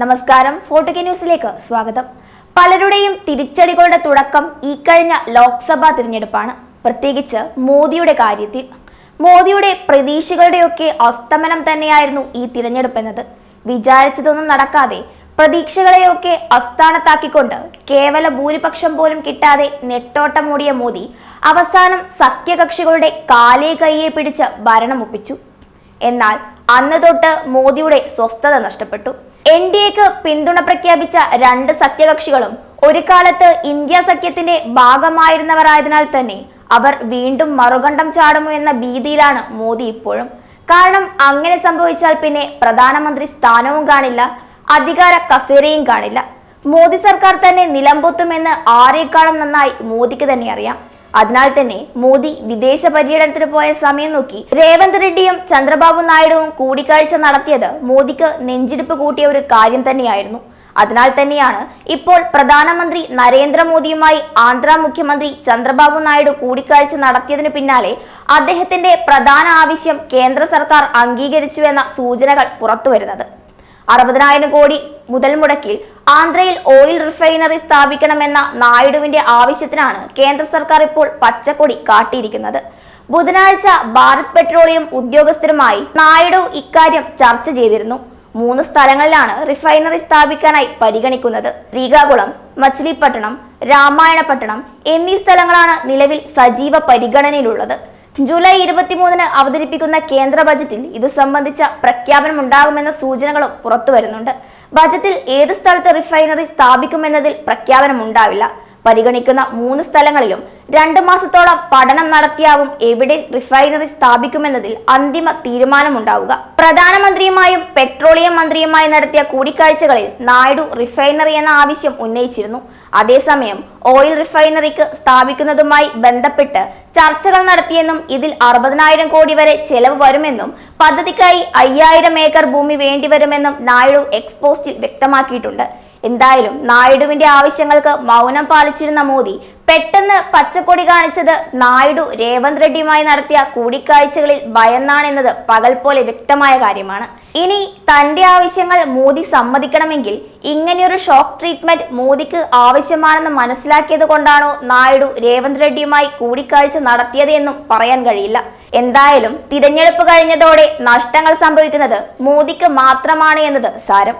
നമസ്കാരം. ഫോർട്ടുകെ ന്യൂസിലേക്ക് സ്വാഗതം. പലരുടെയും തിരിച്ചടികളുടെ തുടക്കം ഈ കഴിഞ്ഞ ലോക്സഭാ തിരഞ്ഞെടുപ്പാണ്. പ്രത്യേകിച്ച് മോദിയുടെ കാര്യത്തിൽ. മോദിയുടെ പ്രതീക്ഷകളുടെയൊക്കെ അസ്തമനം തന്നെയായിരുന്നു ഈ തിരഞ്ഞെടുപ്പ് എന്നത് വിചാരിച്ചതൊന്നും നടക്കാതെ പ്രതീക്ഷകളെയൊക്കെ അസ്ഥാനത്താക്കിക്കൊണ്ട് കേവല ഭൂരിപക്ഷം പോലും കിട്ടാതെ നെട്ടോട്ടമോടിയ മോദി അവസാനം സഖ്യകക്ഷികളുടെ കാലേ കൈയെ പിടിച്ച് ഭരണമൊപ്പിച്ചു എന്നാൽ അന്ന് തൊട്ട് മോദിയുടെ സ്വസ്ഥത നഷ്ടപ്പെട്ടു. എൻ ഡി എക്ക് പിന്തുണ പ്രഖ്യാപിച്ച രണ്ട് സഖ്യകക്ഷികളും ഒരു കാലത്ത് ഇന്ത്യ സഖ്യത്തിന്റെ ഭാഗമായിരുന്നവരായതിനാൽ തന്നെ അവർ വീണ്ടും മറുകണ്ഠം ചാടുമോ എന്ന ഭീതിയിലാണ് മോദി ഇപ്പോഴും. കാരണം അങ്ങനെ സംഭവിച്ചാൽ പിന്നെ പ്രധാനമന്ത്രി സ്ഥാനവും കാണില്ല അധികാര കസേരയും കാണില്ല. മോദി സർക്കാർ തന്നെ നിലംപൊത്തുമെന്ന് ആരേക്കാളും നന്നായി മോദിക്ക് തന്നെ അറിയാം. അതിനാൽ തന്നെ മോദി വിദേശ പര്യടനത്തിന് പോയ സമയം നോക്കി രേവന്ത് റെഡ്ഡിയും ചന്ദ്രബാബു നായിഡുവും കൂടിക്കാഴ്ച നടത്തിയത് മോദിക്ക് നെഞ്ചിടിപ്പ് കൂട്ടിയ ഒരു കാര്യം തന്നെയായിരുന്നു. അതിനാൽ തന്നെയാണ് ഇപ്പോൾ പ്രധാനമന്ത്രി നരേന്ദ്രമോദിയുമായി ആന്ധ്ര മുഖ്യമന്ത്രി ചന്ദ്രബാബു നായിഡു കൂടിക്കാഴ്ച നടത്തിയതിനു പിന്നാലെ അദ്ദേഹത്തിന്റെ പ്രധാന ആവശ്യം കേന്ദ്ര സർക്കാർ അംഗീകരിച്ചു എന്ന സൂചനകൾ പുറത്തുവരുന്നത്. അറുപതിനായിരം കോടി മുതൽ മുടക്കിൽ ആന്ധ്രയിൽ ഓയിൽ റിഫൈനറി സ്ഥാപിക്കണമെന്ന നായിഡുവിന്റെ ആവശ്യത്തിനാണ് കേന്ദ്ര സർക്കാർ ഇപ്പോൾ പച്ചക്കൊടി കാട്ടിയിരിക്കുന്നത്. ബുധനാഴ്ച ഭാരത് പെട്രോളിയം ഉദ്യോഗസ്ഥരുമായി നായിഡു ഇക്കാര്യം ചർച്ച ചെയ്തിരുന്നു. മൂന്ന് സ്ഥലങ്ങളിലാണ് റിഫൈനറി സ്ഥാപിക്കാനായി പരിഗണിക്കുന്നത്. ശ്രീകാകുളം മച്ചിലിപ്പട്ടണം രാമായണപട്ടണം എന്നീ സ്ഥലങ്ങളാണ് നിലവിൽ സജീവ പരിഗണനയിലുള്ളത്. ജൂലൈ ഇരുപത്തിമൂന്നിന് അവതരിപ്പിക്കുന്ന കേന്ദ്ര ബജറ്റിൽ ഇത് സംബന്ധിച്ച പ്രഖ്യാപനം ഉണ്ടാകുമെന്ന സൂചനകളും പുറത്തു വരുന്നുണ്ട് ബജറ്റിൽ ഏത് സ്ഥലത്ത് റിഫൈനറി സ്ഥാപിക്കുമെന്നതിൽ പ്രഖ്യാപനം ഉണ്ടാവില്ല പരിഗണിക്കുന്ന മൂന്ന് സ്ഥലങ്ങളിലും രണ്ട് മാസത്തോളം പഠനം നടത്തിയാവും എവിടെ റിഫൈനറി സ്ഥാപിക്കുമെന്നതിൽ അന്തിമ തീരുമാനമുണ്ടാവുക. പ്രധാനമന്ത്രിയുമായും പെട്രോളിയം മന്ത്രിയുമായി നടത്തിയ കൂടിക്കാഴ്ചകളിൽ നായിഡു റിഫൈനറി എന്ന ആവശ്യം ഉന്നയിച്ചിരുന്നു. അതേസമയം ഓയിൽ റിഫൈനറിക്ക് സ്ഥാപിക്കുന്നതുമായി ബന്ധപ്പെട്ട് ചർച്ചകൾ നടത്തിയെന്നും ഇതിൽ അറുപതിനായിരം കോടി വരെ ചെലവ് വരുമെന്നും പദ്ധതിക്കായി അയ്യായിരം ഏക്കർ ഭൂമി വേണ്ടിവരുമെന്നും നായിഡു എക്സ്പോസ്റ്റിൽ വ്യക്തമാക്കിയിട്ടുണ്ട്. എന്തായാലും നായിഡുവിന്റെ ആവശ്യങ്ങൾക്ക് മൗനം പാലിച്ചിരുന്ന മോദി പെട്ടെന്ന് പച്ചക്കൊടി കാണിച്ചത് നായിഡു രേവന്ത് റെഡ്ഡിയുമായി നടത്തിയ കൂടിക്കാഴ്ചകളിൽ ഭയന്നാണെന്നത് പകൽ പോലെ വ്യക്തമായ കാര്യമാണ്. ഇനി തന്റെ ആവശ്യങ്ങൾ മോദി സമ്മതിക്കണമെങ്കിൽ ഇങ്ങനെയൊരു ഷോക്ക് ട്രീറ്റ്മെന്റ് മോദിക്ക് ആവശ്യമാണെന്ന് മനസ്സിലാക്കിയത് കൊണ്ടാണോ നായിഡു രേവന്ത് റെഡ്ഡിയുമായി കൂടിക്കാഴ്ച നടത്തിയത് എന്നും പറയാൻ കഴിയില്ല. എന്തായാലും തിരഞ്ഞെടുപ്പ് കഴിഞ്ഞതോടെ നഷ്ടങ്ങൾ സംഭവിക്കുന്നത് മോദിക്ക് മാത്രമാണ് എന്നത് സാരം.